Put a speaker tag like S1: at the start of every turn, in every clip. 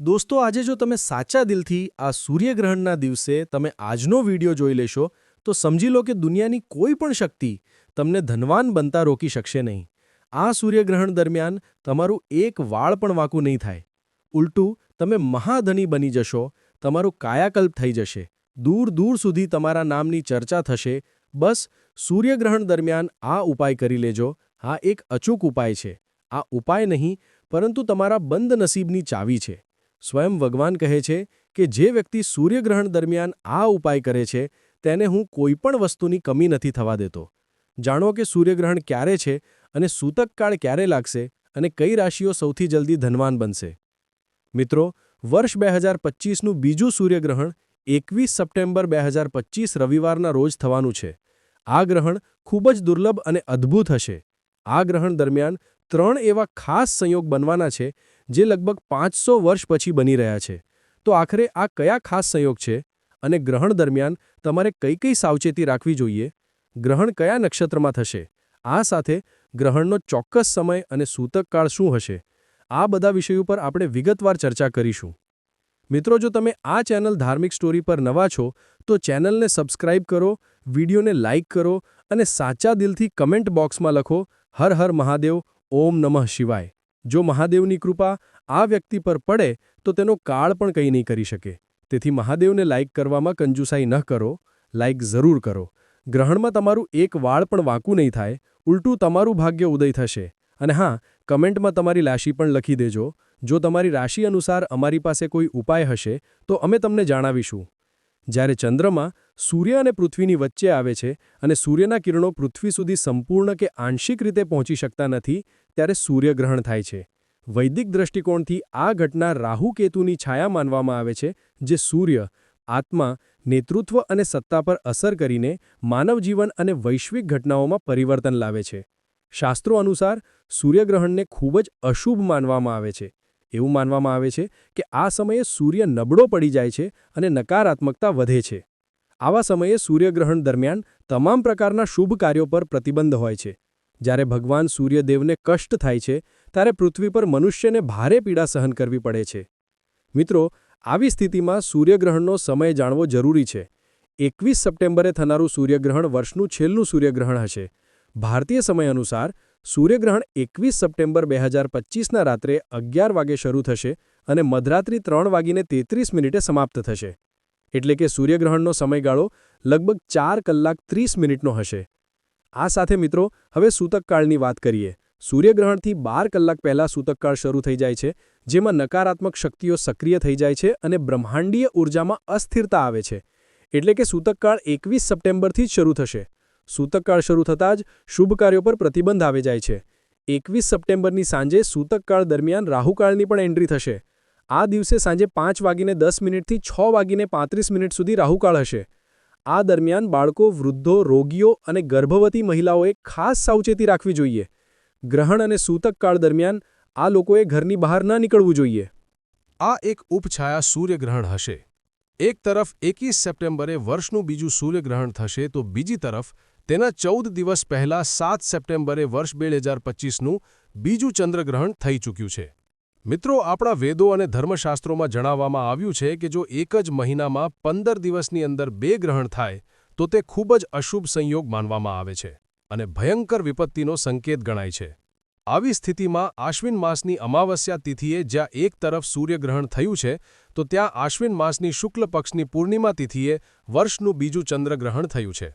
S1: દોસ્તો, આજે જો તમે સાચા દિલથી આ સૂર્યગ્રહણના દિવસે તમે આજનો વિડિયો જોઈ લેશો, તો સમજી લો કે દુનિયાની કોઈ પણ શક્તિ તમને ધનવાન બનતા રોકી શકશે નહીં. આ સૂર્યગ્રહણ દરમિયાન તમારું એક વાળ પણ વાંકું નહીં થાય. ઉલટું, તમે મહાધની બની જશો, તમારું કાયાકલ્પ થઈ જશે. દૂર દૂર સુધી તમારા નામની ચર્ચા થશે. બસ, સૂર્યગ્રહણ દરમિયાન આ ઉપાય કરી લેજો. હા, એક અચૂક ઉપાય છે. આ ઉપાય નહીં, પરંતુ તમારા બંધ નસીબની ચાવી છે. સ્વયં ભગવાન કહે છે કે જે વ્યક્તિ સૂર્યગ્રહણ દરમિયાન આ ઉપાય કરે છે, તેને હું કોઈપણ વસ્તુની કમી નથી થવા દેતો. જાણો કે સૂર્યગ્રહણ ક્યારે છે અને સૂતકકાળ ક્યારે લાગશે અને કઈ રાશિઓ સૌથી જલ્દી ધનવાન બનશે. મિત્રો, વર્ષ બે હજાર પચીસનું બીજું સૂર્યગ્રહણ એકવીસ સપ્ટેમ્બર બે હજાર પચીસ રવિવારના રોજ થવાનું છે. આ ગ્રહણ ખૂબ જ દુર્લભ અને અદ્ભુત હશે. આ ગ્રહણ દરમિયાન ત્રણ એવા ખાસ સંયોગ બનવાના છે, જે લગભગ પાંચસો વર્ષ પછી બની રહ્યા છે. તો આખરે આ કયા ખાસ સંયોગ છે અને ગ્રહણ દરમિયાન તમારે કઈ કઈ સાવચેતી રાખવી જોઈએ? ગ્રહણ કયા નક્ષત્રમાં થશે? આ સાથે ગ્રહણનો ચોક્કસ સમય અને સૂતકકાળ શું હશે? આ બધા વિષયો પર આપણે વિગતવાર ચર્ચા કરીશું. મિત્રો, જો તમે આ ચેનલ ધાર્મિક સ્ટોરી પર નવા છો, તો ચેનલને સબસ્ક્રાઇબ કરો, વિડીયોને લાઇક કરો અને સાચા દિલથી કમેન્ટ બોક્સમાં લખો, હર હર મહાદેવ ઓમ નમઃ શિવાય. જો મહાદેવની કૃપા આ વ્યક્તિ પર પડે, તો તેનો કાળ પણ કંઈ નહીં કરી શકે. તેથી મહાદેવને લાઇક કરવામાં કંજુસાઈ ન કરો લાઇક જરૂર કરો. ગ્રહણમાં તમારું એક વાળ પણ વાંકું નહીં થાય, ઉલટું તમારું ભાગ્ય ઉદય થશે. અને હા, કમેન્ટમાં તમારી રાશિ પણ લખી દેજો. જો તમારી રાશિ અનુસાર અમારી પાસે કોઈ ઉપાય હશે, તો અમે તમને જણાવીશું. જ્યારે ચંદ્રમાં સૂર્ય અને પૃથ્વીની વચ્ચે આવે છે અને સૂર્યના કિરણો પૃથ્વી સુધી સંપૂર્ણ કે આંશિક રીતે પહોંચી શકતા નથી, ત્યારે સૂર્યગ્રહણ થાય છે. વૈદિક દ્રષ્ટિકોણથી આ ઘટના રાહુકેતુની છાયા માનવામાં આવે છે, જે સૂર્ય, આત્મા, નેતૃત્વ અને સત્તા પર અસર કરીને માનવજીવન અને વૈશ્વિક ઘટનાઓમાં પરિવર્તન લાવે છે. શાસ્ત્રો અનુસાર સૂર્યગ્રહણને ખૂબ જ અશુભ માનવામાં આવે છે. એવું માનવામાં આવે છે કે આ સમયે સૂર્ય નબળો પડી જાય છે અને નકારાત્મકતા વધે છે. આવા સમયે સૂર્યગ્રહણ દરમિયાન તમામ પ્રકારના શુભ કાર્યો પર પ્રતિબંધ હોય છે. જ્યારે ભગવાન સૂર્યદેવને કષ્ટ થાય છે, ત્યારે પૃથ્વી પર મનુષ્યને ભારે પીડા સહન કરવી પડે છે. મિત્રો, આવી સ્થિતિમાં સૂર્યગ્રહણનો સમય જાણવો જરૂરી છે. એકવીસ સપ્ટેમ્બરે થનારું સૂર્યગ્રહણ વર્ષનું છેલ્લું સૂર્યગ્રહણ હશે. ભારતીય સમય અનુસાર સૂર્યગ્રહણ એકવીસ સપ્ટેમ્બર બે હજાર પચીસના રાત્રે અગિયાર વાગે શરૂ થશે અને મધરાત્રિ ત્રણ વાગીને તેત્રીસ મિનિટે સમાપ્ત થશે. એટલે કે સૂર્યગ્રહણનો સમયગાળો લગભગ ચાર કલાક ત્રીસ મિનિટનો હશે. આ સાથે મિત્રો, હવે સૂતકકાળની વાત કરીએ. સૂર્યગ્રહણથી બાર કલાક પહેલાં સૂતકકાળ શરૂ થઈ જાય છે, જેમાં નકારાત્મક શક્તિઓ સક્રિય થઈ જાય છે અને બ્રહ્માંડીય ઊર્જામાં અસ્થિરતા આવે છે. એટલે કે સૂતકકાળ એકવીસ સપ્ટેમ્બરથી જ શરૂ થશે. સૂતકકાળ શરૂ થતાં જ શુભ કાર્યો પર પ્રતિબંધ આવી જાય છે. એકવીસ સપ્ટેમ્બરની સાંજે સૂતકકાળ દરમિયાન રાહુકાળની પણ એન્ટ્રી થશે. આ દિવસે સાંજે પાંચ વાગીને દસ મિનિટથી છ વાગીને પાંત્રીસ મિનિટ સુધી રાહુકાળ હશે. આ દરમિયાન બાળકો, વૃદ્ધો, રોગીઓ અને ગર્ભવતી મહિલાઓએ ખાસ સાવચેતી રાખવી જોઈએ. ગ્રહણ અને સૂતકકાળ દરમિયાન આ લોકોએ ઘરની બહાર ન નીકળવું જોઈએ.
S2: આ એક ઉપછાયા સૂર્યગ્રહણ હશે. એક તરફ એકવીસ સપ્ટેમ્બરે વર્ષનું બીજું સૂર્યગ્રહણ થશે તો બીજી તરફ તેના ચૌદ દિવસ પહેલા સાત સપ્ટેમ્બરે વર્ષ બે હજાર પચીસનું બીજું ચંદ્રગ્રહણ થઈ ચૂક્યું છે. મિત્રો, આપણા વેદો અને ધર્મશાસ્ત્રોમાં જણાવવામાં આવ્યું છે કે જો એક જ મહિનામાં પંદર દિવસની અંદર બે ગ્રહણ થાય, તો તે ખૂબ જ અશુભ સંયોગ માનવામાં આવે છે અને ભયંકર વિપત્તિનો સંકેત ગણાય છે. આવી સ્થિતિમાં આશ્વિન માસની અમાવસ્યા તિથિએ જ્યાં એક તરફ સૂર્યગ્રહણ થયું છે, તો ત્યાં આશ્વિન માસની શુક્લ પક્ષની પૂર્ણિમા તિથિએ વર્ષનું બીજું ચંદ્રગ્રહણ થયું છે.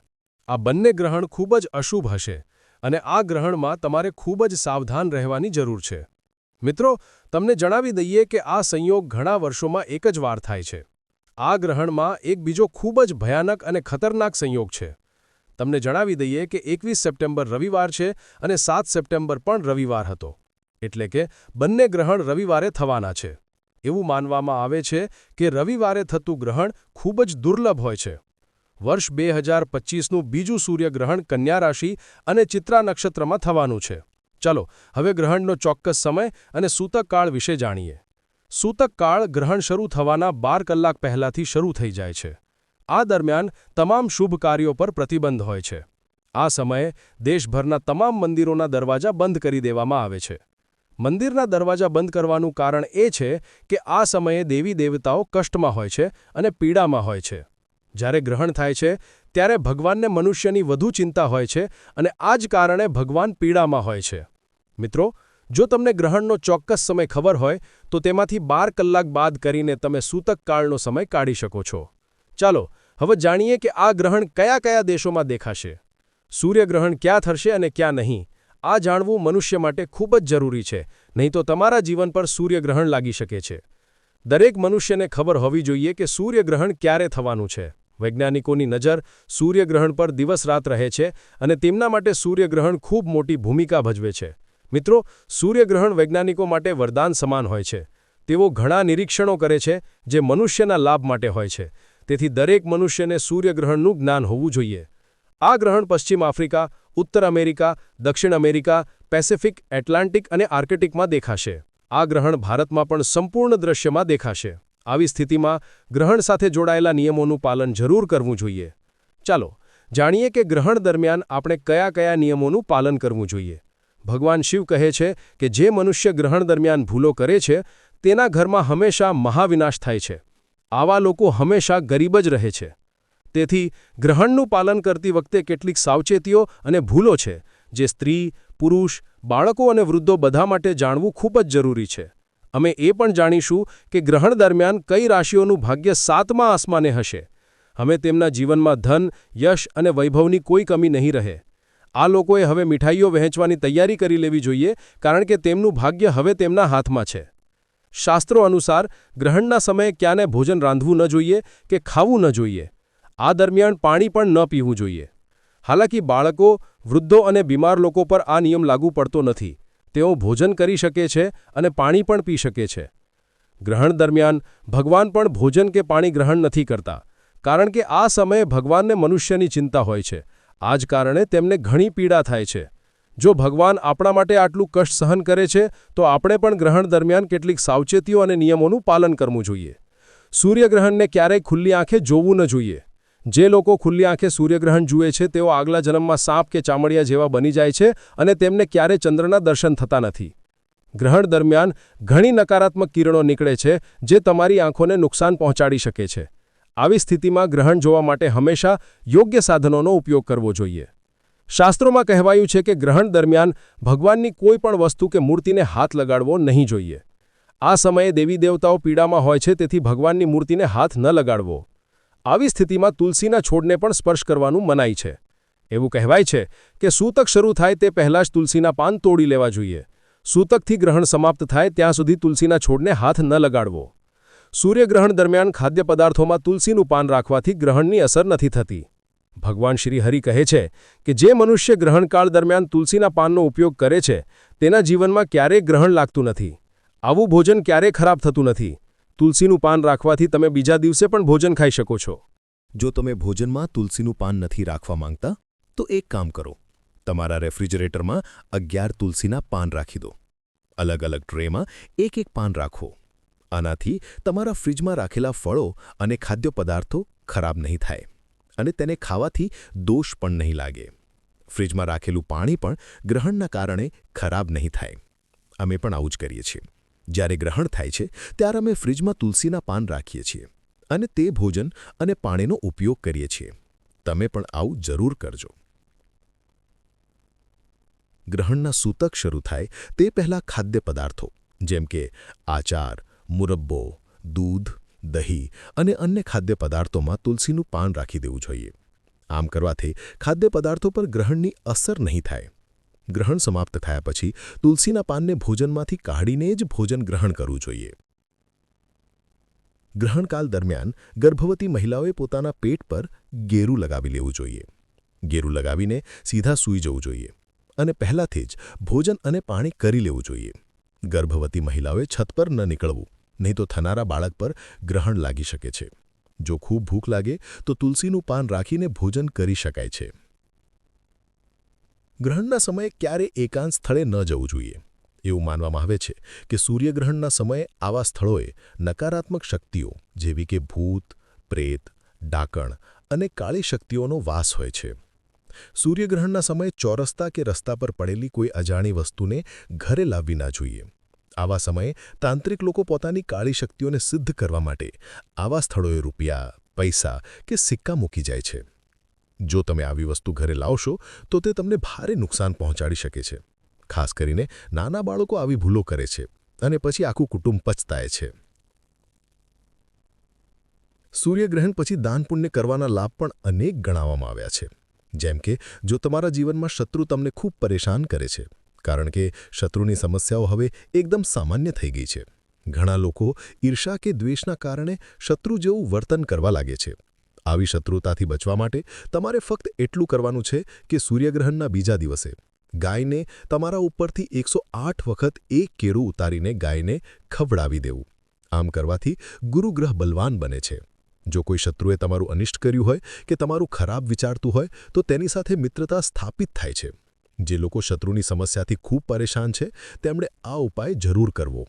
S2: આ બંને ગ્રહણ ખૂબ જ અશુભ હશે અને આ ગ્રહણમાં તમારે ખૂબ જ સાવધાન રહેવાની જરૂર છે. મિત્રો, તમને જણાવી દઈએ કે આ સંયોગ ઘણા વર્ષોમાં એક જ વાર થાય છે. આ ગ્રહણમાં એક બીજો ખૂબ જ ભયાનક અને ખતરનાક સંયોગ છે. તમને જણાવી દઈએ કે એકવીસ સપ્ટેમ્બર રવિવાર છે અને સાત સપ્ટેમ્બર પણ રવિવાર હતો. એટલે કે બંને ગ્રહણ રવિવારે થવાના છે. એવું માનવામાં આવે છે કે રવિવારે થતું ગ્રહણ ખૂબ જ દુર્લભ હોય છે. વર્ષ બે હજાર પચીસનું બીજું સૂર્યગ્રહણ કન્યા રાશિ અને ચિત્રા નક્ષત્રમાં થવાનું છે. ચલો, હવે ગ્રહણનો ચોક્કસ સમય અને સૂતકકાળ વિશે જાણીએ. સૂતકકાળ ગ્રહણ શરૂ થવાના બાર કલાક પહેલાંથી શરૂ થઈ જાય છે. આ દરમિયાન તમામ શુભ કાર્યો પર પ્રતિબંધ હોય છે. આ સમયે દેશભરના તમામ મંદિરોના દરવાજા બંધ કરી દેવામાં આવે છે.
S1: મંદિરના દરવાજા બંધ કરવાનું કારણ એ છે કે આ સમયે દેવી દેવતાઓ કષ્ટમાં હોય છે અને પીડામાં હોય છે. જ્યારે ગ્રહણ થાય છે, ત્યારે ભગવાનને મનુષ્યની વધુ ચિંતા હોય છે અને આ જ કારણે ભગવાન પીડામાં હોય છે. મિત્રો, જો તમને ગ્રહણનો ચોક્કસ સમય ખબર હોય, તો તેમાંથી બાર કલાક બાદ કરીને તમે સૂતક કાળનો સમય કાઢી શકો છો. ચાલો, હવે જાણીએ કે આ ગ્રહણ કયા કયા દેશોમાં દેખાશે. સૂર્યગ્રહણ ક્યાં થશે અને ક્યાં નહીં, આ જાણવું મનુષ્ય માટે ખૂબ જ જરૂરી છે, નહીં તો તમારા જીવન પર સૂર્યગ્રહણ લાગી શકે છે. દરેક મનુષ્યને ખબર હોવી જોઈએ કે સૂર્યગ્રહણ ક્યારે થવાનું છે. વૈજ્ઞાનિકોની નજર સૂર્યગ્રહણ પર દિવસ રાત રહે છે અને તેમના માટે સૂર્યગ્રહણ ખૂબ મોટી ભૂમિકા ભજવે છે. મિત્રો, સૂર્યગ્રહણ વૈજ્ઞાનિકો માટે વરદાન સમાન હોય છે. તેઓ ઘણા નિરીક્ષણો કરે છે જે મનુષ્યના લાભ માટે હોય છે. તેથી દરેક મનુષ્યને સૂર્યગ્રહણનું જ્ઞાન હોવું જોઈએ. આ ગ્રહણ પશ્ચિમ આફ્રિકા, ઉત્તર અમેરિકા, દક્ષિણ અમેરિકા, પેસિફિક, એટલાન્ટિક અને આર્કટિકમાં દેખાશે. આ ગ્રહણ ભારતમાં પણ સંપૂર્ણ દ્રશ્યમાં દેખાશે. આવી સ્થિતિમાં ગ્રહણ સાથે જોડાયેલા નિયમોનું પાલન જરૂર કરવું જોઈએ. ચાલો, જાણીએ કે ગ્રહણ દરમિયાન આપણે કયા કયા નિયમોનું પાલન કરવું જોઈએ. ભગવાન શિવ કહે છે કે જે મનુષ્ય ગ્રહણ દરમિયાન ભૂલો કરે છે, તેના ઘરમાં હંમેશા મહાવિનાશ થાય છે. આવા લોકો હંમેશા ગરીબ જ રહે છે. તેથી, ગ્રહણનું પાલન કરતી વખતે કેટલીક સાવચેતીઓ અને ભૂલો છે, જે સ્ત્રી, પુરુષ, બાળકો અને વૃદ્ધો બધા માટે જાણવું ખૂબ જ જરૂરી છે. અમે એ પણ જાણીશું કે ગ્રહણ દરમિયાન કઈ રાશિઓનું ભાગ્ય સાતમા આસમાને હશે. અમે તેમના જીવનમાં ધન, યશ અને વૈભવની કોઈ કમી નહીં રહે. આ લોકોએ હવે મીઠાઈઓ વહેંચવાની તૈયારી કરી લેવી જોઈએ કારણ કે તેમનું ભાગ્ય હવે તેમના હાથમાં છે. શાસ્ત્રો અનુસાર, ગ્રહણના સમયે ક્યાંને ભોજન રાંધવું ન જોઈએ કે ખાવું ન જોઈએ. આ દરમિયાન પાણી પણ ન પીવું જોઈએ. હાલાકી બાળકો, વૃદ્ધો અને બીમાર લોકો પર આ નિયમ લાગુ પડતો નથી. તેઓ ભોજન કરી શકે છે અને પાણી પણ પી શકે છે. ગ્રહણ દરમિયાન ભગવાન પણ ભોજન કે પાણી ગ્રહણ નથી કરતા, કારણ કે આ સમયે ભગવાનને મનુષ્યની ચિંતા હોય છે. આ જ કારણે તેમને ઘણી પીડા થાય છે. જો ભગવાન આપણા માટે આટલું કષ્ટ સહન કરે છે, તો આપણે પણ ગ્રહણ દરમિયાન કેટલીક સાવચેતીઓ અને નિયમોનું પાલન કરવું જોઈએ. સૂર્યગ્રહણને ક્યારેય ખુલ્લી આંખે જોવું ન જોઈએ. જે લોકો ખુલ્લી આંખે સૂર્યગ્રહણ જુએ છે, તેઓ આગલા જન્મમાં સાપ કે ચામડિયા જેવા બની જાય છે અને તેમને ક્યારે ચંદ્રના દર્શન થતા નથી. ગ્રહણ દરમિયાન ઘણી નકારાત્મક કિરણો નીકળે છે, જે તમારી આંખોને નુકસાન પહોંચાડી શકે છે. આવી સ્થિતિમાં ગ્રહણ જોવા માટે હંમેશા યોગ્ય સાધનોનો ઉપયોગ કરવો જોઈએ. શાસ્ત્રોમાં કહેવાયું છે કે ગ્રહણ દરમિયાન ભગવાનની કોઈ પણ વસ્તુ કે મૂર્તિને હાથ લગાડવો નહીં જોઈએ. આ સમયે દેવી દેવતાઓ પીડામાં હોય છે, તેથી ભગવાનની મૂર્તિને હાથ ન લગાડવો. આવી સ્થિતિમાં તુલસીના છોડને પણ સ્પર્શ કરવાનું મનાય છે. એવું કહેવાય છે કે સૂતક શરૂ થાય તે પહેલાં જ તુલસીના પાન તોડી લેવા જોઈએ. સૂતકથી ગ્રહણ સમાપ્ત થાય ત્યાં સુધી તુલસીના છોડને હાથ ન લગાડવો. સૂર્યગ્રહણ દરમિયાન ખાદ્ય પદાર્થોમાં તુલસીનું પાન રાખવાથી ગ્રહણની અસર નથી થતી. ભગવાન શ્રી હરિ કહે છે કે જે મનુષ્ય ગ્રહણકાળ દરમિયાન તુલસીના પાનનો ઉપયોગ કરે છે, તેના જીવનમાં ક્યારેય ગ્રહણ લાગતું નથી. આવું ભોજન ક્યારેય ખરાબ થતું નથી. તુલસીનું પાન રાખવાથી તમે બીજા દિવસે પણ ભોજન ખાઈ શકો છો.
S3: જો તમે ભોજનમાં તુલસીનું પાન નથી રાખવા માંગતા, તો એક કામ કરો. તમારા રેફ્રિજરેટરમાં અગિયાર તુલસીના પાન રાખી દો. અલગ અલગ ટ્રેમાં એક એક પાન રાખો. આનાથી તમારા ફ્રિજમાં રાખેલા ફળો અને ખાદ્ય પદાર્થો ખરાબ નહીં થાય અને તેને ખાવાથી દોષ પણ નહીં લાગે. ફ્રિજમાં રાખેલું પાણી પણ ગ્રહણના કારણે ખરાબ નહીં થાય. અમે પણ આવું જ કરીએ છીએ. જ્યારે ગ્રહણ થાય છે, ત્યારે અમે ફ્રિજમાં તુલસીના પાન રાખીએ છીએ અને તે ભોજન અને પાણીનો ઉપયોગ કરીએ છીએ. તમે પણ આવું જરૂર કરજો. ગ્રહણના સૂતક શરૂ થાય તે પહેલાં ખાદ્ય પદાર્થો, જેમ કે આચાર, મુરબ્બો, દૂધ, દહીં અને અન્ય ખાદ્ય પદાર્થોમાં તુલસીનું પાન રાખી દેવું જોઈએ. આમ કરવાથી ખાદ્ય પદાર્થો પર ગ્રહણની અસર નહીં થાય. ગ્રહણ સમાપ્ત થયા પછી તુલસીના પાનને ભોજનમાંથી કાઢીને જ ભોજન ગ્રહણ કરવું જોઈએ. ગ્રહણકાલ દરમિયાન ગર્ભવતી મહિલાઓએ પોતાના પેટ પર ગેરું લગાવી લેવું જોઈએ. ગેરું લગાવીને સીધા સૂઈ જવું જોઈએ અને પહેલાંથી જ ભોજન અને પાણી કરી લેવું જોઈએ. ગર્ભવતી મહિલાઓએ છત પર ન નીકળવું, નહીં તો થનારા બાળક પર ગ્રહણ લાગી શકે છે. જો ખૂબ ભૂખ લાગે તો તુલસીનું પાન રાખીને ભોજન કરી શકાય છે. ગ્રહણના સમયે ક્યારે એકાંત સ્થળે ન જવું જોઈએ. એવું માનવામાં આવે છે કે સૂર્યગ્રહણના સમયે આવા સ્થળોએ નકારાત્મક શક્તિઓ જેવી કે ભૂત, પ્રેત, ડાકણ અને કાળી શક્તિઓનો વાસ હોય છે. સૂર્યગ્રહણના સમયે ચોરસ્તા કે રસ્તા પર પડેલી કોઈ અજાણી વસ્તુને ઘરે લાવવી ના જોઈએ. આવા સમયે તાંત્રિક લોકો પોતાની કાળી શક્તિઓને સિદ્ધ કરવા માટે આવા સ્થળોએ રૂપિયા, પૈસા કે સિક્કા મૂકી જાય છે. જો તમે આવી વસ્તુ ઘરે લાવશો, તો તે તમને ભારે નુકસાન પહોંચાડી શકે છે. ખાસ કરીને નાના બાળકો આવી ભૂલો કરે છે અને પછી આખું કુટુંબ પછતાય છે. સૂર્યગ્રહણ પછી દાન પુણ્ય કરવાના લાભ પણ અનેક ગણાવવામાં આવ્યા છે. જેમ કે, જો તમારા જીવનમાં શત્રુ તમને ખૂબ પરેશાન કરે છે, કારણ કે શત્રુની સમસ્યાઓ હવે એકદમ સામાન્ય થઈ ગઈ છે. ઘણા લોકો ઈર્ષા કે દ્વેષના કારણે શત્રુ જેવું વર્તન કરવા લાગે છે. આવી શત્રુતાથી બચવા માટે તમારે ફક્ત એટલું કરવાનું છે કે સૂર્યગ્રહણના બીજા દિવસે ગાયને તમારા ઉપરથી એકસો વખત એક કેળું ઉતારીને ગાયને ખવડાવી દેવું. આમ કરવાથી ગુરુગ્રહ બલવાન બને છે. જો કોઈ શત્રુએ તમારું અનિષ્ટ કર્યું હોય કે તમારું ખરાબ વિચારતું હોય, તો તેની સાથે મિત્રતા સ્થાપિત થાય છે. જે લોકો શત્રુની સમસ્યાથી ખૂબ પરેશાન છે, તેમણે આ ઉપાય જરૂર કરવો.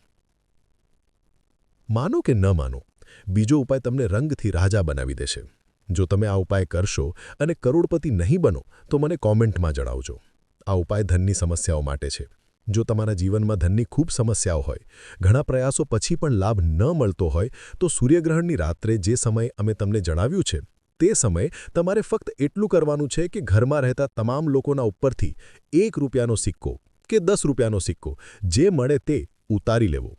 S3: માનો કે ન માનો, બીજો ઉપાય તમને રંગથી રાજા બનાવી દેશે. જો તમે આ ઉપાય કરશો અને કરોડપતિ નહીં બનો, તો મને કોમેન્ટમાં જણાવજો. આ ઉપાય ધનની સમસ્યાઓ માટે છે. જો તમારા જીવનમાં ધનની ખૂબ સમસ્યાઓ હોય, ઘણા પ્રયાસો પછી પણ લાભ ન મળતો હોય, તો સૂર્યગ્રહણની રાત્રે જે સમય અમે તમને જણાવ્યું છે, તે સમયે તમારે ફક્ત એટલું કરવાનું છે કે ઘરમાં રહેતા તમામ લોકોના ઉપરથી એક રૂપિયાનો સિક્કો કે દસ રૂપિયાનો સિક્કો, જે મળે તે ઉતારી લેવો.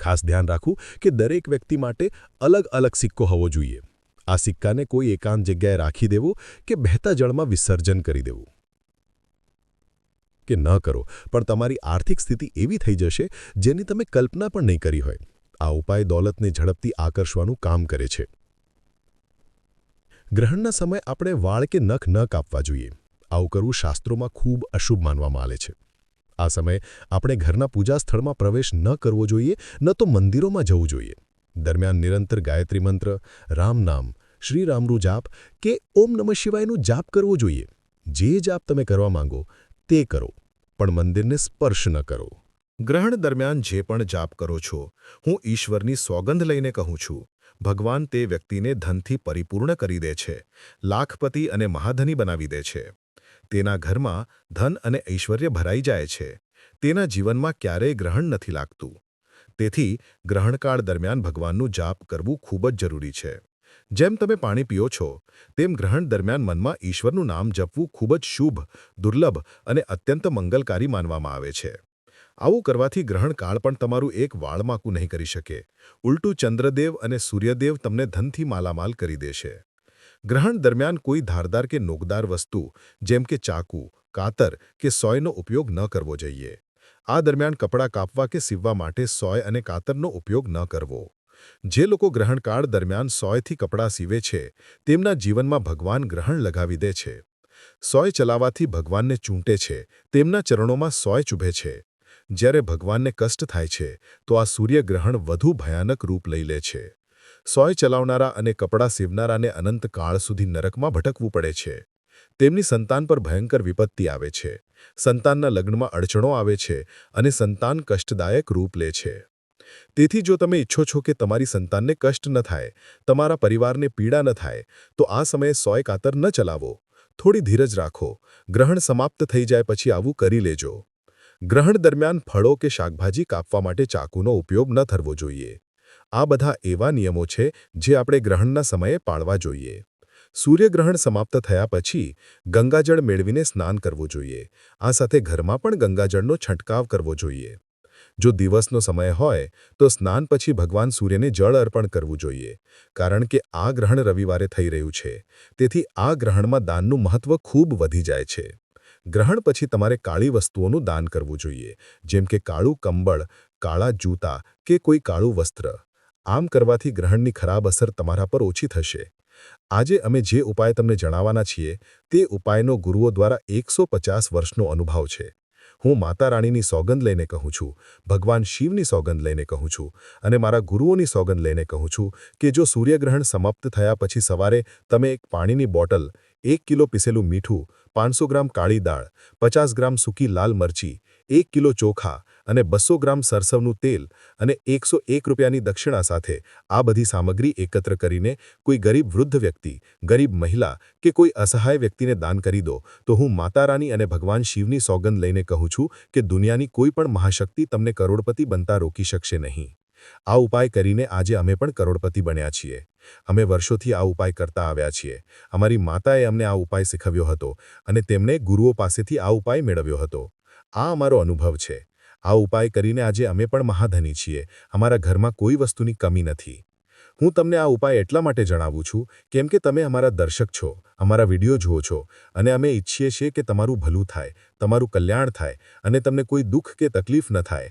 S3: ખાસ ધ્યાન રાખવું કે દરેક વ્યક્તિ માટે અલગ અલગ સિક્કો હોવો જોઈએ. આ સિક્કાને કોઈ એકાંત જગ્યાએ રાખી દેવો કે બહેતા જળમાં વિસર્જન કરી દેવું? કે ન કરો, પણ તમારી આર્થિક સ્થિતિ એવી થઈ જશે જેની તમે કલ્પના પણ નહીં કરી હોય. આ ઉપાય દોલતને ઝડપથી આકર્ષવાનું કામ કરે છે. ગ્રહણના સમય આપણે વાળ કે નખ ન કાપવા જોઈએ. આવું કરવું શાસ્ત્રોમાં ખૂબ અશુભ માનવામાં આવે છે. આ સમયે આપણે ઘરના પૂજા સ્થળમાં પ્રવેશ ન કરવો જોઈએ, ન તો મંદિરોમાં જવું જોઈએ. દરમિયાન નિરંતર ગાયત્રી મંત્ર, રામ નામ શ્રી જાપ કે ઓમ નમઃ શિવાયનું જાપ કરવો જોઈએ. જે જાપ તમે કરવા માંગો તે કરો, પણ મંદિરને સ્પર્શ ન કરો. ગ્રહણ દરમિયાન જે પણ જાપ કરો છો, હું ઈશ્વરની સોગંધ લઈને કહું છું. ભગવાન તે વ્યક્તિને ધનથી પરિપૂર્ણ કરી દે છે, લાખપતિ અને મહાધની બનાવી દે છે. તેના ઘરમાં ધન અને ઐશ્વર્ય ભરાઈ જાય છે. તેના જીવનમાં ક્યારેય ગ્રહણ નથી લાગતું. તેથી ગ્રહણકાળ દરમિયાન ભગવાનનું જાપ કરવું ખૂબ જ જરૂરી છે. જેમ તમે પાણી પીઓ છો, તેમ ગ્રહણ દરમિયાન મનમાં ઈશ્વરનું નામ જપવું ખૂબ જ શુભ, દુર્લભ અને અત્યંત મંગલકારી માનવામાં આવે છે. આવું કરવાથી ગ્રહણકાળ પણ તમારું એક વાળમાકું નહીં કરી શકે. ઉલટું ચંદ્રદેવ અને સૂર્યદેવ તમને ધનથી માલામાલ કરી દેશે. ગ્રહણ દરમિયાન કોઈ ધારદાર કે નોકદાર વસ્તુ, જેમ કે ચાકુ, કાતર કે સોયનો ઉપયોગ ન કરવો જોઈએ. આ દરમિયાન કપડાં કાપવા કે સીવવા માટે સોય અને કાતરનો ઉપયોગ ન કરવો. જે લોકો ગ્રહણકાળ દરમિયાન સોયથી કપડાં સીવે છે, તેમના જીવનમાં ભગવાન ગ્રહણ લગાવી દે છે. સોય ચલાવવાથી ભગવાનને ચૂંટે છે, તેમના ચરણોમાં સોય ચૂભે છે. જ્યારે ભગવાનને કષ્ટ થાય છે, તો આ સૂર્યગ્રહણ વધુ ભયાનક રૂપ લઈ લે છે. સોય ચલાવનારા અને કપડાં સીવનારાને અનંત કાળ સુધી નરકમાં ભટકવું પડે છે. તેમની સંતાન પર ભયંકર વિપત્તિ આવે છે. સંતાનના લગ્નમાં અડચણો આવે છે અને સંતાન કષ્ટદાયક રૂપ લે છે. તેથી જો તમે ઈચ્છો છો કે તમારી સંતાનને કષ્ટ ન થાય, તમારા પરિવારને પીડા ન થાય, તો આ સમયે સોય કાતર ન ચલાવો. થોડી ધીરજ રાખો. ગ્રહણ સમાપ્ત થઈ જાય પછી આવું કરી લેજો. ગ્રહણ દરમિયાન ફળો કે શાકભાજી કાપવા માટે ચાકુનો ઉપયોગ ન થરવો જોઈએ. આ બધા એવા નિયમો છે જે આપણે ગ્રહણના સમયે પાળવા જોઈએ. સૂર્યગ્રહણ સમાપ્ત થયા પછી ગંગાજળ મેળવીને સ્નાન કરવું જોઈએ. આ સાથે ઘરમાં પણ ગંગાજળનો છંટકાવ કરવો જોઈએ. જો દિવસનો સમય હોય, તો સ્નાન પછી ભગવાન સૂર્યને જળ અર્પણ કરવું જોઈએ, કારણ કે આ ગ્રહણ રવિવારે થઈ રહ્યું છે. તેથી આ ગ્રહણમાં દાનનું મહત્વ ખૂબ વધી જાય છે. ગ્રહણ પછી તમારે કાળી વસ્તુઓનું દાન કરવું જોઈએ, જેમ કે કાળું કંબળ, કાળા જૂતા કે કોઈ કાળું વસ્ત્ર. આમ કરવાથી ગ્રહણની ખરાબ અસર તમારા પર ઓછી થશે. આજે અમે જે ઉપાય તમને જણાવવાના છીએ, તે ઉપાયનો ગુરુઓ દ્વારા એકસો વર્ષનો અનુભવ છે. હું માતા રાણીની સોગંદ લઈને કહું છું, ભગવાન શિવની સોગંદ લઈને કહું છું અને મારા ગુરુઓની સોગંદ લઈને કહું છું કે જો સૂર્યગ્રહણ સમાપ્ત થયા પછી સવારે તમે એક પાણીની બોટલ, એક કિલો પીસેલું મીઠું, પાંચસો ગ્રામ કાળી દાળ, પચાસ ગ્રામ સૂકી લાલ મરચી, એક કિલો ચોખા
S4: અને બસો ગ્રામ સરસવનું તેલ અને એકસો એક રૂપિયાની દક્ષિણા સાથે આ બધી સામગ્રી એકત્ર કરીને કોઈ ગરીબ વૃદ્ધ વ્યક્તિ, ગરીબ મહિલા કે કોઈ અસહાય વ્યક્તિને દાન કરી દો, તો હું માતા રાની અને ભગવાન શિવની સોગંદ લઈને કહું છું કે દુનિયાની કોઈ પણ મહાશક્તિ તમને કરોડપતિ બનતા રોકી શકશે નહીં. આ ઉપાય કરીને આજે અમે પણ કરોડપતિ બન્યા છીએ. અમે વર્ષોથી આ ઉપાય કરતા આવ્યા છીએ. અમારી માતાએ અમને આ ઉપાય શીખવ્યો હતો અને તેમણે ગુરુઓ પાસેથી આ ઉપાય મેળવ્યો હતો. આ અમારો અનુભવ છે. આ ઉપાય કરીને આજે અમે પણ મહાધની છીએ. અમારા ઘરમાં કોઈ વસ્તુની કમી નથી. હું તમને આ ઉપાય એટલા માટે જણાવું છું, કેમ કે તમે અમારા દર્શક છો, અમારા વીડિયો જુઓ છો, અને અમે ઈચ્છીએ છીએ કે તમારું ભલું થાય, તમારું કલ્યાણ થાય, અને તમને કોઈ દુઃખ કે તકલીફ ન થાય.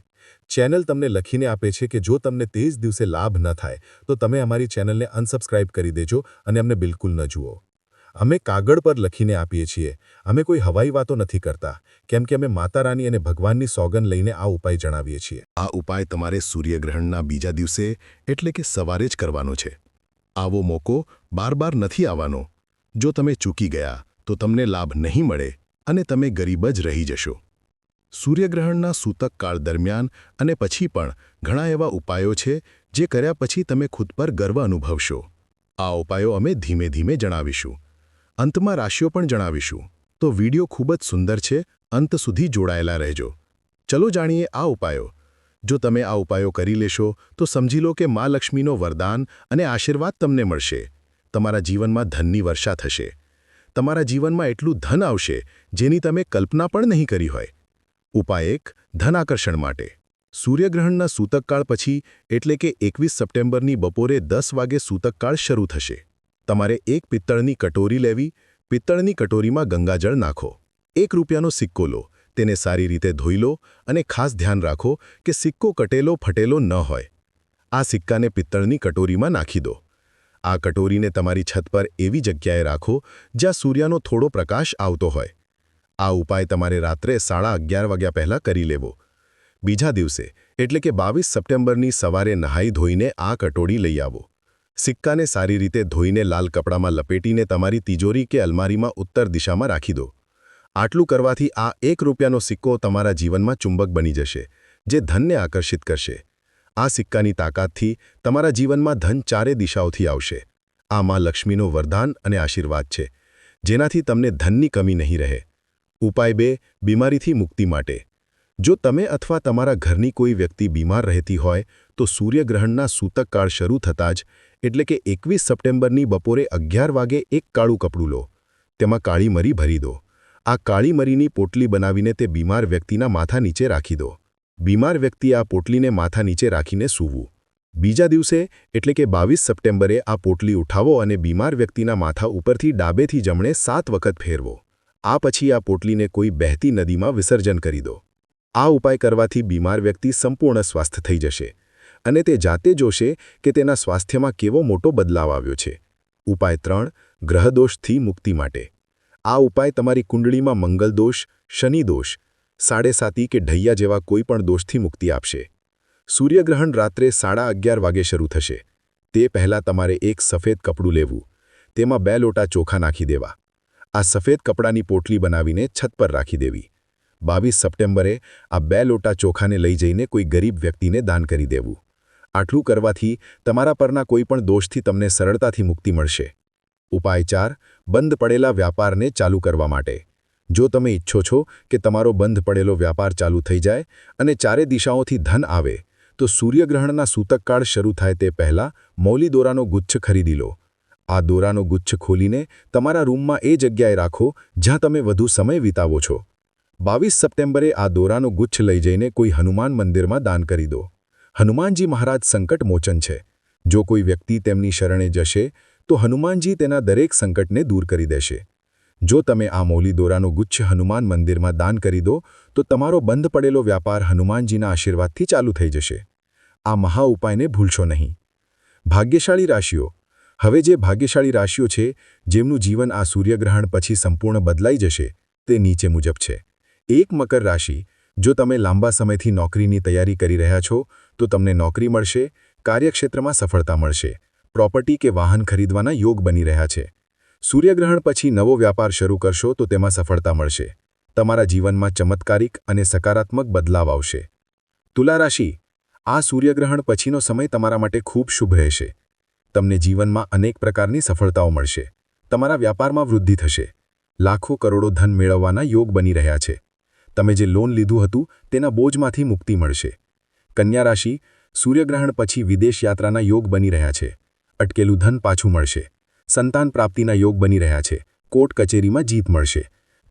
S4: ચેનલ તમને લખીને આપે છે કે જો તમને તે જ દિવસે લાભ ન થાય, તો તમે અમારી ચેનલને અનસબસ્ક્રાઇબ કરી દેજો અને અમને બિલકુલ ન જુઓ. અમે કાગળ પર લખીને આપીએ છીએ. અમે કોઈ હવાઈ વાતો નથી કરતા, કેમ કે અમે માતા રાની અને ભગવાનની સોગન લઈને આ ઉપાય જણાવીએ છીએ.
S3: આ ઉપાય તમારે સૂર્યગ્રહણના બીજા દિવસે, એટલે કે સવારે જ કરવાનો છે. આવો મોકો બાર બાર નથી આવવાનો. જો તમે ચૂકી ગયા, તો તમને લાભ નહીં મળે અને તમે ગરીબ જ રહી જશો. સૂર્યગ્રહણના સૂતક કાળ દરમિયાન અને પછી પણ ઘણા એવા ઉપાયો છે જે કર્યા પછી તમે ખુદ પર ગર્વ અનુભવશો. આ ઉપાયો અમે ધીમે ધીમે જણાવીશું. અંતમાં રાશિઓ પણ જણાવીશું. તો વીડિયો ખૂબ જ સુંદર છે, અંત સુધી જોડાયેલા રહેજો. ચલો જાણીએ આ ઉપાયો. જો તમે આ ઉપાયો કરી લેશો, તો સમજી લો કે મા લક્ષ્મીનો વરદાન અને આશીર્વાદ તમને મળશે. તમારા જીવનમાં ધનની વર્ષા થશે. તમારા જીવનમાં એટલું ધન આવશે, જેની તમે કલ્પના પણ નહીં કરી હોય. ઉપાય એક, ધન આકર્ષણ માટે. સૂર્યગ્રહણના સૂતકકાળ પછી, એટલે કે એકવીસ સપ્ટેમ્બરની બપોરે દસ વાગે સૂતકકાળ શરૂ થશે. તમારે એક પિત્તળની કટોરી લેવી, પિત્તળની કટોરીમાં ગંગાજળ નાખો. એક રૂપિયાનો સિક્કો લો, તેને સારી રીતે ધોઈ લો અને ખાસ ધ્યાન રાખો કે સિક્કો કટેલો ફટેલો ન હોય. આ સિક્કાને પિત્તળની કટોરીમાં નાખી દો. આ કટોરીને તમારી છત પર એવી જગ્યાએ રાખો જ્યાં સૂર્યનો થોડો પ્રકાશ આવતો હોય. આ ઉપાય તમારે રાત્રે સાડા અગિયાર વાગ્યા પહેલાં કરી લેવો. બીજા દિવસે, એટલે કે બાવીસ સપ્ટેમ્બરની સવારે નહાઈ ધોઈને આ કટોરી લઈ આવો. સિક્કાને સારી રીતે ધોઈને લાલ કપડામાં લપેટીને તમારી તિજોરી કે અલમારીમાં ઉત્તર દિશામાં રાખી દો. આટલું કરવાથી આ એક રૂપિયાનો સિક્કો તમારા જીવનમાં ચુંબક બની જશે, જે ધનને આકર્ષિત કરશે. આ સિક્કાની તાકાતથી તમારા જીવનમાં ધન ચારે દિશાઓથી આવશે. આ માં લક્ષ્મીનો વરદાન અને આશીર્વાદ છે, જેનાથી તમને ધનની કમી નહીં રહે. ઉપાય બે, બીમારીથી મુક્તિ માટે. જો તમે અથવા તમારા ઘરની કોઈ વ્યક્તિ બીમાર રહેતી હોય, તો સૂર્યગ્રહણના સૂતકકાળ શરૂ થતાં જ એટલે કે એકવીસ સપ્ટેમ્બરની બપોરે અગિયાર વાગે એક કાળું કપડું લો. તેમાં કાળી મરી ભરી દો. આ કાળી મરીની પોટલી બનાવીને તે બીમાર વ્યક્તિના માથા નીચે રાખી દો. બીમાર વ્યક્તિ આ પોટલીને માથા નીચે રાખીને સૂવું. બીજા દિવસે, એટલે કે બાવીસ સપ્ટેમ્બરે, આ પોટલી ઉઠાવો અને બીમાર વ્યક્તિના માથા ઉપરથી ડાબેથી જમણે સાત વખત ફેરવો. આ પછી આ પોટલીને કોઈ બહેતી નદીમાં વિસર્જન કરી દો. આ ઉપાય કરવાથી બીમાર વ્યક્તિ સંપૂર્ણ સ્વસ્થ થઈ જશે. અને તે જાતે જોશે કે તેના સ્વાસ્થ્યમાં કેવો મોટો બદલાવ આવ્યો છે. ઉપાય ત્રણ, ગ્રહદોષથી મુક્તિ માટે. આ ઉપાય તમારી કુંડળીમાં મંગલદોષ શનિદોષ સાડેસાતી કે ઢૈયા જેવા કોઈપણ દોષથી મુક્તિ આપશે. સૂર્યગ્રહણ રાત્રે સાડા અગિયાર વાગે શરૂ થશે. તે પહેલાં તમારે એક સફેદ કપડું લેવું. તેમાં બે લોટા ચોખા નાખી દેવા. આ સફેદ કપડાની પોટલી બનાવીને છત પર રાખી દેવી. બાવીસ સપ્ટેમ્બરે આ બે લોટા ચોખાને લઈ જઈને કોઈ ગરીબ વ્યક્તિને દાન કરી દેવું. આટલું કરવાથી તમારા પરના કોઈપણ દોષથી તમને સરળતાથી મુક્તિ મળશે. ઉપાય ચાર, બંધ પડેલા વ્યાપારને ચાલુ કરવા માટે. જો તમે ઈચ્છો છો કે તમારો બંધ પડેલો વ્યાપાર ચાલુ થઈ જાય અને ચારે દિશાઓથી ધન આવે, તો સૂર્યગ્રહણના સૂતકકાળ શરૂ થાય તે પહેલાં મૌલી દોરાનો ગુચ્છ ખરીદી લો. આ દોરાનો ગુચ્છ ખોલીને તમારા રૂમમાં એ જગ્યાએ રાખો જ્યાં તમે વધુ સમય વિતાવો છો. બાવીસ સપ્ટેમ્બરે આ દોરાનો ગુચ્છ લઈ જઈને કોઈ હનુમાન મંદિરમાં દાન કરી દો. હનુમાનજી મહારાજ સંકટ મોચન છે. જો કોઈ વ્યક્તિ તેમની શરણે જશે, તો હનુમાનજી તેના દરેક સંકટને દૂર કરી દેશે. જો તમે આ મૌલી દોરાનો ગુચ્છ હનુમાન મંદિરમાં દાન કરી દો, તો તમારો બંધ પડેલો વ્યાપાર હનુમાનજીના આશીર્વાદથી ચાલુ થઈ જશે. આ મહા ઉપાયને ભૂલશો નહીં. ભાગ્યશાળી રાશિઓ, હવે જે ભાગ્યશાળી રાશિઓ છે, જેમનું જીવન આ સૂર્યગ્રહણ પછી સંપૂર્ણ બદલાઈ જશે, તે નીચે મુજબ છે. એક મકર રાશિ, જો તમે લાંબા સમયથી નોકરીની તૈયારી કરી રહ્યા છો તો તમને નોકરી મળશે, કાર્યક્ષેત્રમાં સફળતા મળશે, પ્રોપર્ટી કે વાહન ખરીદવાના યોગ બની રહ્યા છે. સૂર્યગ્રહણ પછી નવો વ્યાપાર શરૂ કરશો તો તેમાં સફળતા મળશે. તમારા જીવનમાં ચમત્કારિક અને સકારાત્મક બદલાવ આવશે. તુલા રાશિ. આ સૂર્યગ્રહણ પછીનો સમય તમારા માટે ખૂબ શુભ રહેશે. તમને જીવનમાં અનેક પ્રકારની સફળતાઓ મળશે. તમારા વ્યાપારમાં વૃદ્ધિ થશે. લાખો કરોડો ધન મેળવવાના યોગ બની રહ્યા છે. તમે જે લોન લીધું હતું તેના બોજમાંથી મુક્તિ મળશે. કન્યા રાશિ સૂર્યગ્રહણ પછી વિદેશ યાત્રાના યોગ બની રહ્યા છે. અટકેલું ધન પાછું મળશે. સંતાન પ્રાપ્તિના યોગ બની રહ્યા છે. કોર્ટ કચેરીમાં જીત મળશે.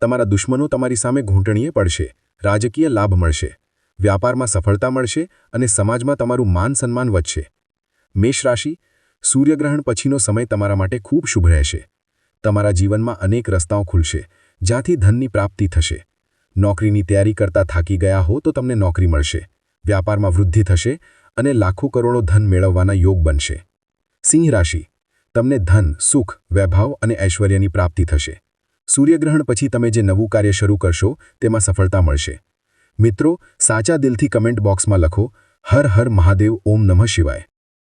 S3: તમારા દુશ્મનો તમારી સામે ઘૂંટણીએ પડશે. રાજકીય લાભ મળશે. વ્યાપારમાં સફળતા મળશે અને સમાજમાં તમારું માન સન્માન વધશે. મેષ રાશિ સૂર્યગ્રહણ પછીનો સમય તમારા માટે ખૂબ શુભ રહેશે. તમારા જીવનમાં અનેક રસ્તાઓ ખુલશે, જ્યાંથી ધનની પ્રાપ્તિ થશે. નોકરીની તૈયારી કરતા થાકી ગયા હો તો તમને નોકરી મળશે. વ્યાપારમાં વૃદ્ધિ થશે અને લાખો કરોડો ધન મેળવવાના યોગ બનશે. સિંહ રાશિ. તમને ધન, સુખ, વૈભવ અને ઐશ્વર્યની પ્રાપ્તિ થશે. સૂર્યગ્રહણ પછી તમે જે નવું કાર્ય શરૂ કરશો, તેમાં સફળતા મળશે. મિત્રો, સાચા દિલથી કમેન્ટ બોક્સમાં લખો, હર હર મહાદેવ, ઓમ નમઃ શિવાય.